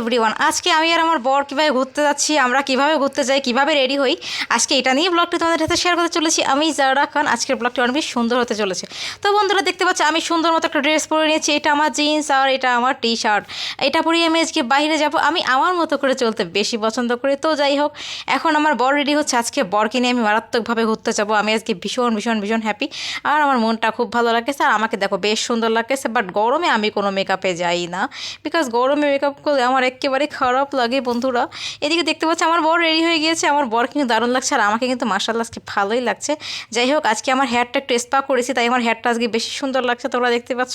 Everyone আজকে আমি আর আমার বর কীভাবে ঘুরতে যাচ্ছি, আমরা কীভাবে ঘুরতে যাই, কীভাবে রেডি হই, আজকে এটা নিয়ে ব্লগটি তোমাদের সাথে শেয়ার করতে চলেছি। আমি যারা খান, আজকের ব্লগটি অনেক বেশি সুন্দর হতে চলেছে। তো বন্ধুরা, দেখতে পাচ্ছ, আমি সুন্দর মতো একটা ড্রেস পরে নিয়েছি। এটা আমার জিন্স আর এটা আমার টি শার্ট এটা পরে আমি আজকে বাইরে যাব। আমি আমার মতো করে চলতে বেশি পছন্দ করি। তো যাই হোক, এখন আমার বর রেডি হচ্ছে। আজকে বরকে নিয়ে আমি মারাত্মকভাবে ঘুরতে যাব। আমি আজকে ভীষণ ভীষণ ভীষণ হ্যাপি আর আমার মনটা খুব ভালো লাগতেছে। আর আমাকে দেখো, বেশ সুন্দর লাগতেছে। বাট গরমে আমি কোনো মেকআপে যাই না। বিকজ গরমে মেকআপ করলে আমার একেবারে খারাপ লাগে বন্ধুরা। এদিকে দেখতে পাচ্ছি আমার বর রেডি হয়ে গিয়েছে। আমার বর কিন্তু দারুণ লাগছে আর আমাকে কিন্তু মার্শাল আজকে ভালোই লাগছে। যাই হোক, আজকে আমার হেয়ারটা একটু স্পা করেছি, তাই আমার হেয়ারটা আজকে বেশি সুন্দর লাগছে তোমরা দেখতে পাচ্ছ।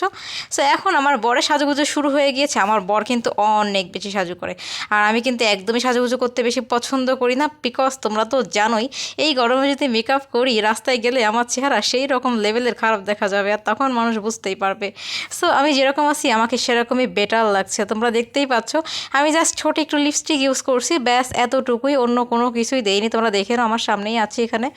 সো এখন আমার বরের সাজুগুজো শুরু হয়ে গিয়েছে। আমার বর কিন্তু অনেক বেশি সাজু করে। আর আমি কিন্তু একদমই সাজুগুজো করতে বেশি পছন্দ করি না বিকজ তোমরা তো জানোই, এই গরমে যদি মেকআপ করি, রাস্তায় গেলে আমার চেহারা সেই রকম লেভেলের খারাপ দেখা যাবে আর তখন মানুষ বুঝতেই পারবে। সো আমি যেরকম আছি, আমাকে সেরকমই বেটার লাগছে। তোমরা দেখতেই পাচ্ছ আমি জাস্ট ছোট একটু লিপস্টিক ইউজ করছি, ব্যাস এতটুকুই, অন্য কোনো কিছুই দেইনি। তোমরা দেখে নাও, আমার সামনেই আছে এখানে।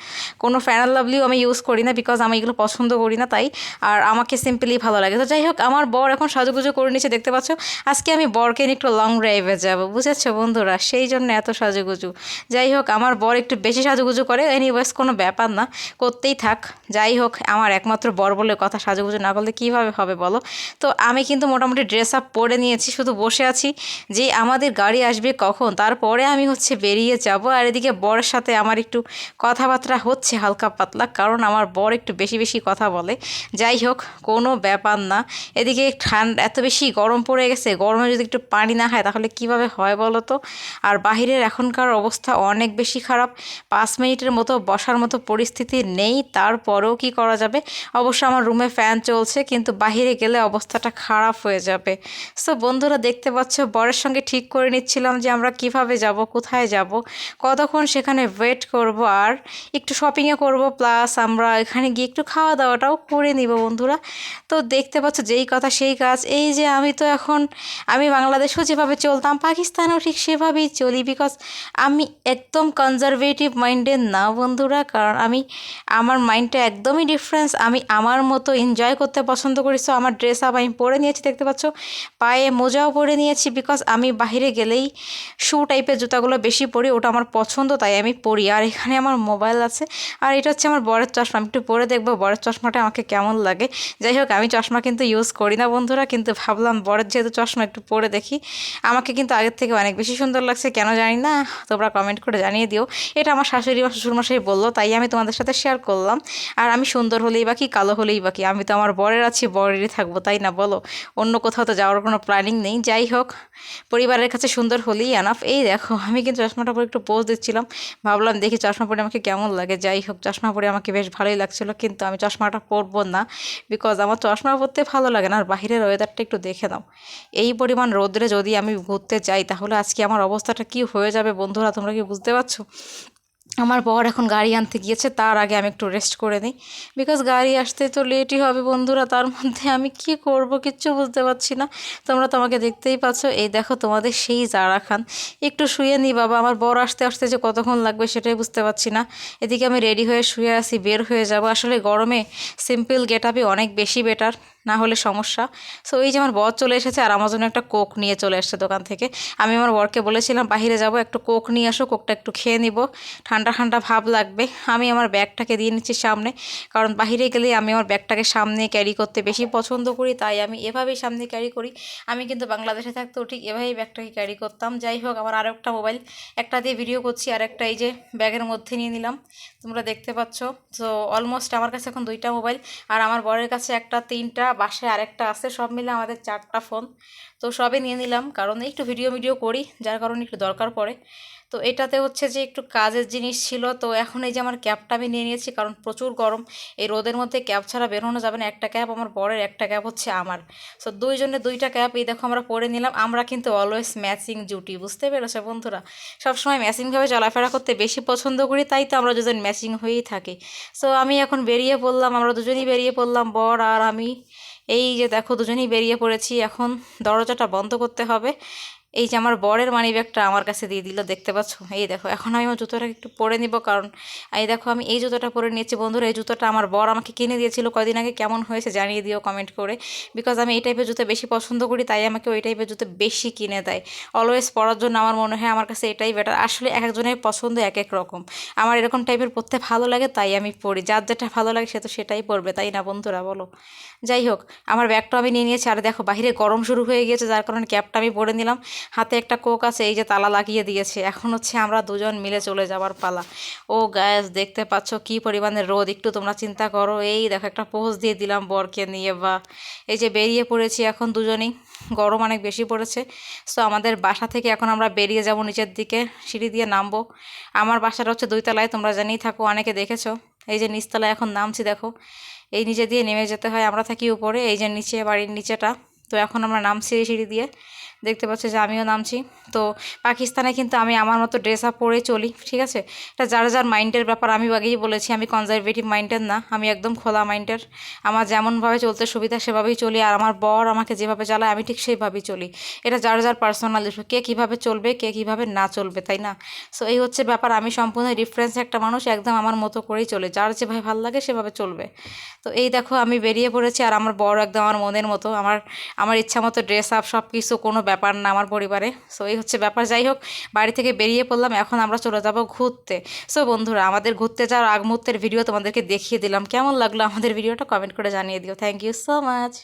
কোনো ফ্যানাল লাভলিও আমি ইউজ করি না বিকজ আমি এগুলো পছন্দ করি না, তাই। আর আমাকে সিম্পলি ভালো লাগে। তো যাই হোক আমার বর এখন সাজুগুজু করে নিচ্ছে দেখতে পাচ্ছ? আজকে আমি বরকে নিয়ে একটু লং ড্রাইভে যাব, বুঝেছ বন্ধুরা? সেই জন্য এত সাজুগুজু। যাই হোক আমার বর একটু বেশি সাজুগুজু করে। এনিওয়েজ কোনো ব্যাপার না, করতেই থাক। যাই হোক আমার একমাত্র বর বলে কথা সাজুগুজু না করলে কীভাবে হবে বলো? তো আমি কিন্তু মোটামুটি ড্রেস আপ পরে নিয়েছি, শুধু বসে আছি। যে আমাদের গাড়ি আসবে কখন? তারপরে আমি হচ্ছে বেরিয়ে যাব। আর এদিকে বরের সাথে আমার একটু কথাবার্তা হচ্ছে হালকা পাতলা, কারণ আমার বর একটু বেশি বেশি কথা বলে। যাই হোক, কোনো ব্যাপার না। এদিকে ঠান্ডা এত বেশি গরম পড়ে গেছে, গরমে যদি একটু পানি না হয় তাহলে কীভাবে হয় বলো তো? আর বাহিরের এখনকার অবস্থা অনেক বেশি খারাপ। পাঁচ মিনিটের মতো বসার মতো পরিস্থিতি নেই, তারপরেও কি করা যাবে? অবশ্য আমার রুমে ফ্যান চলছে, কিন্তু বাহিরে গেলে অবস্থাটা খারাপ হয়ে যাবে। সো বন্ধুরা দেখতে পাচ্ছ, বরের সঙ্গে ঠিক করে নিচ্ছিলাম যে আমরা কীভাবে যাব, কোথায় যাব। কতক্ষণ সেখানে ওয়েট করব আর একটু শপিংও করব প্লাস আমরা এখানে গিয়ে একটু খাওয়া দাওয়াটাও করে নিব বন্ধুরা। তো দেখতে পাচ্ছ যেই কথা, সেই কাজ। এই যে আমি তো এখন, আমি বাংলাদেশেও যেভাবে চলতাম, পাকিস্তানেও ঠিক সেভাবেই চলি বিকজ আমি একদম কনজারভেটিভ মাইন্ডের না বন্ধুরা। কারণ আমি, আমার মাইন্ডটা একদমই ডিফারেন্স আমি আমার মতো এনজয় করতে পছন্দ করি। সো আমার ড্রেস আপ আমি পরে নিয়েছি, দেখতে পাচ্ছ। পায়ে মোজাও পরে নিয়েছি বিকজ আমি বাইরে গেলেই শু টাইপের জুতাগুলো বেশি পরি, ওটা আমার পছন্দ, তাই আমি পরি। আর এখানে আমার মোবাইল আছে। আর এটা হচ্ছে আমার বরের চশমা। আমি একটু পরে দেখব বরের চশমাটা আমাকে কেমন লাগে। যাই হোক, আমি চশমা কিন্তু ইউজ করি না বন্ধুরা, কিন্তু ভাবলাম বরের যেহেতু চশমা একটু পরে দেখি। আমাকে কিন্তু আগের থেকে অনেক বেশি সুন্দর লাগছে, কেন জানি না? তোমরা কমেন্ট করে জানিয়ে দিও। এটা আমার শাশুড়ি বা শ্বশুরমশাই বলল, তাই আমি তোমাদের সাথে শেয়ার করলাম। আর আমি সুন্দর হলেই বাকি কালো হলেই বাকি আমি তো আমার বরের আছি, বরেরই থাকব, তাই না বলো? অন্য কোথাও তো যাওয়ার কোনো প্ল্যানিং নেই। যাই হোক পরিবারের কাছে সুন্দর হলেই আনাফ এই দেখো, আমি কিন্তু চশমাটা পরে একটু পোজ দিচ্ছিলাম। ভাবলাম দেখি চশমা পরে আমাকে কেমন লাগে। যাই হোক, চশমা পরে আমাকে বেশ ভালোই লাগছিল, কিন্তু আমি চশমাটা পরবো না। বিকজ আমার চশমা পরতে ভালো লাগে না, আর বাহিরের ওয়েদারটা একটু দেখে দাও এই পরিমাণ রোদ্রে যদি আমি ঘুরতে যাই, তাহলে আজকে আমার অবস্থাটা কি হয়ে যাবে বন্ধুরা, তোমরা কি বুঝতে পারছ? আমার বর এখন গাড়ি আনতে গিয়েছে, তার আগে আমি একটু রেস্ট করে নিই। বিকজ গাড়ি আসতে তো লেটই হবে বন্ধুরা, তার মধ্যে আমি কি করব কিচ্ছু বুঝতে পারছি না। তোমরা তো আমাকে দেখতেই পাচ্ছ, এই দেখো তোমাদের সেই জারা খান। একটু শুয়ে নিই বাবা, আমার বর আসতে আসতে যে কতক্ষণ লাগবে সেটাই বুঝতে পারছি না। এদিকে আমি রেডি হয়ে শুয়ে আসি বের হয়ে যাব। আসলে গরমে সিম্পল গেট আপই অনেক বেশি বেটার না হলে সমস্যা। সো এই যে আমার বর চলে এসেছে আর আমার জন্য একটা কোক নিয়ে চলে এসেছে দোকান থেকে। আমি আমার বরকে বলেছিলাম বাইরে যাব, একটু কোক নিয়ে আসো, কোকটা একটু খেয়ে নিব। ঠান্ডা ঠান্ডা ভাব লাগবে। আমি আমার ব্যাগটাকে দিয়ে নিচ্ছি সামনে, কারণ বাহিরে গেলে আমি আমার ব্যাগটাকে সামনে ক্যারি করতে বেশি পছন্দ করি, তাই আমি এভাবেই সামনে ক্যারি করি। আমি কিন্তু বাংলাদেশে থাকতেও ঠিক এভাবেই ব্যাগটাকে ক্যারি করতাম। যাই হোক, আমার আরও একটা মোবাইল একটা দিয়ে ভিডিও করছি, আর একটা এই যে ব্যাগের মধ্যে নিয়ে নিলাম। তোমরা দেখতে পাচ্ছ। তো অলমোস্ট আমার কাছে এখন দুইটা মোবাইল আর আমার বরের কাছে একটা, তিনটা বাসায় আরেকটা আছে সব মিলে আমাদের চারটা ফোন। তো সবই নিয়ে নিলাম। কারণ একটু ভিডিও ভিডিও করি, যার কারণে একটু দরকার পড়ে। তো এটাতে হচ্ছে যে একটু কাজের জিনিস ছিল, তো এখন এই যে আমার ক্যাবটা আমি নিয়ে নিয়েছি, কারণ প্রচুর গরম। এই রোদের মধ্যে ক্যাব ছাড়া বেরোনো যাবে না। একটা ক্যাব আমার বরের, একটা ক্যাব হচ্ছে আমার। সো দুইজনে দুইটা ক্যাব, এই দেখো আমরা পরে নিলাম। আমরা কিন্তু অলওয়েজ ম্যাচিং জুটি বুঝতে পেরেছ বন্ধুরা? সবসময় ম্যাচিংভাবে চলাফেরা করতে বেশি পছন্দ করি, তাই তো আমরা দুজন ম্যাচিং হয়েই থাকি। সো আমি এখন বেরিয়ে পড়লাম, আমরা দুজনেই বেরিয়ে পড়লাম, বর আর আমি। এই যে দেখো দুজনেই বেরিয়ে পড়েছি এখন দরজাটা বন্ধ করতে হবে। এই যে আমার বরের মানি ব্যাগটা আমার কাছে দিয়ে দিল, দেখতে পাচ্ছ? এই দেখো, এখন আমি আমার জুতোটা একটু পরে নিব, কারণ এই দেখো, আমি এই জুতোটা পরে নিয়েছি। বন্ধুরা, এই জুতোটা আমার বর আমাকে কিনে দিয়েছিল কদিন আগে, কেমন হয়েছে জানিয়ে দিও কমেন্ট করে। বিকজ আমি এই টাইপের জুতো বেশি পছন্দ করি, তাই আমাকে ওই টাইপের জুতো বেশি কিনে দেয়। অলওয়েজ পরার জন্য আমার মনে হয় আমার কাছে এটাই বেটার আসলে এক একজনের পছন্দ এক এক রকম। আমার এরকম টাইপের পরতে ভালো লাগে, তাই আমি পরি। যার যেটা ভালো লাগে, সে তো সেটাই পরবে, তাই না বন্ধুরা, বলো? যাই হোক, আমার ব্যাগটা আমি নিয়ে নিয়েছি। আর দেখো, বাইরে গরম শুরু হয়ে গিয়েছে, যার কারণে ক্যাবটা আমি পরে নিলাম। হাতে একটা কোক আছে, এই যে তালা লাগিয়ে দিয়েছে। এখন হচ্ছে আমরা দুজন মিলে চলে যাওয়ার পালা। ও গ্যাস দেখতে পাচ্ছ কি পরিমাণে রোদ, একটু তোমরা চিন্তা করো। এই দেখো, একটা পোজ দিয়ে দিলাম বরকে নিয়ে বা এই যে বেরিয়ে পড়েছি এখন দুজনেই, গরম অনেক বেশি পড়েছে। সো আমাদের বাসা থেকে এখন আমরা বেরিয়ে যাব নিচের দিকে, সিঁড়ি দিয়ে নামবো। আমার বাসাটা হচ্ছে দুই তলায় তোমরা জানিয়ে থাকো, অনেকে দেখেছ। এই যে নিচতলায় এখন নামছি, দেখো। এই নিচে দিয়ে নেমে যেতে হয়, আমরা থাকি উপরে, এই যে নিচে, বাড়ির নিচেটা। তো এখন আমরা নামছি সিঁড়ি দিয়ে। দেখতে পাচ্ছ যে আমিও নামছি। তো পাকিস্তানে কিন্তু আমি আমার মতো ড্রেস আপ পরে চলি, ঠিক আছে? এটা যার যার মাইন্ডের ব্যাপার, আমি আগেই বলেছি, আমি কনজারভেটিভ মাইন্ডের না, আমি একদম খোলা মাইন্ডের আমার যেমনভাবে চলতে সুবিধা, সেভাবেই চলি, আর আমার বর আমাকে যেভাবে চালায়, আমি ঠিক সেইভাবেই চলি। এটা যার যার পার্সোনাল ইস্যু কে কীভাবে চলবে, কে কীভাবে না চলবে, তাই না? সো এই হচ্ছে ব্যাপার, আমি সম্পূর্ণ ডিফারেন্স একটা মানুষ, একদম আমার মতো করেই চলে, যার যেভাবে ভালো লাগে, সেভাবে চলবে। তো এই দেখো, আমি বেরিয়ে পড়েছি, আর আমার বড় একদম আমার মনের মতো, আমার আমার ইচ্ছা মতো ড্রেস আপ সব কিছু কোনো ব্যাপার না আমার পরিবারে। সো এই হচ্ছে ব্যাপার। যাই হোক, বাড়ি থেকে বেরিয়ে পড়লাম। এখন আমরা চলে যাব ঘুরতে। সো বন্ধুরা, আমাদের ঘুরতে যাওয়ার আগ মুহূর্তের ভিডিও তোমাদেরকে দেখিয়ে দিলাম। কেমন লাগল আমাদের ভিডিওটা কমেন্ট করে জানিয়ে দিও। Thank you so much